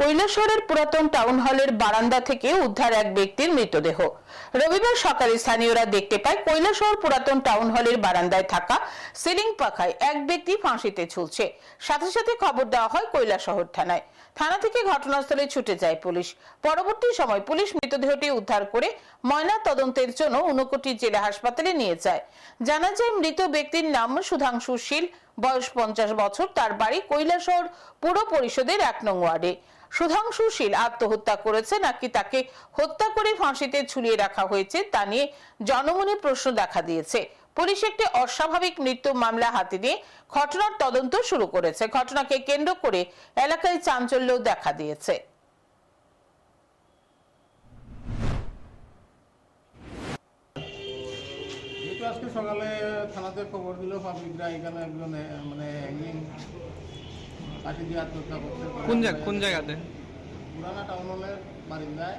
কৈলাসহরের পুরাতন টাউন হলের বারান্দা থেকে উদ্ধার এক ব্যক্তির মৃতদেহ। রবিবার সকালে স্থানীয়রা দেখতে পায়, কৈলাসহর পুরাতন টাউন হলের বারান্দায় থাকা সিলিং পাখায় এক ব্যক্তি ফাঁসিতে ঝুলছে। সাথে সাথে খবর দেওয়া হয় কৈলাসহর থানায়। থানা থেকে ঘটনাস্থলে ছুটে যায় পুলিশ। পরবর্তী সময় পুলিশ মৃতদেহটি উদ্ধার করে ময়না তদন্তের জন্য ঊনকোটি জেলা হাসপাতালে নিয়ে যায়। জানা যায়, মৃত ব্যক্তির নাম সুধাংশু শীল। বয়স পঞ্চাশ বছর, তার বাড়ি কৈলাসহর পুর পরিষদের এক নং ওয়ার্ডে। সুধাংশু শীল আত্মহত্যা করেছে, নাকি তাকে হত্যা করে ফাঁসিতে ঝুলিয়ে রাখা হয়েছে তা নিয়ে জনমনে প্রশ্ন দেখা দিয়েছে। পুলিশ একটি অস্বাভাবিক মৃত্যু মামলা হাতে নিয়ে ঘটনার তদন্ত শুরু করেছে। ঘটনাকে কেন্দ্র করে এলাকায় চাঞ্চল্য দেখা দিয়েছে। আজকে সকালে থানাতে খবর দিল পাবলিকরা এখানে একজন মানে হ্যাঙ্গিং কাটি দিয়ে আত্মহত্যা করছে কোন জায়গা কোন জায়গাতে? পুরানা টাউন হলের বারিন্দায়।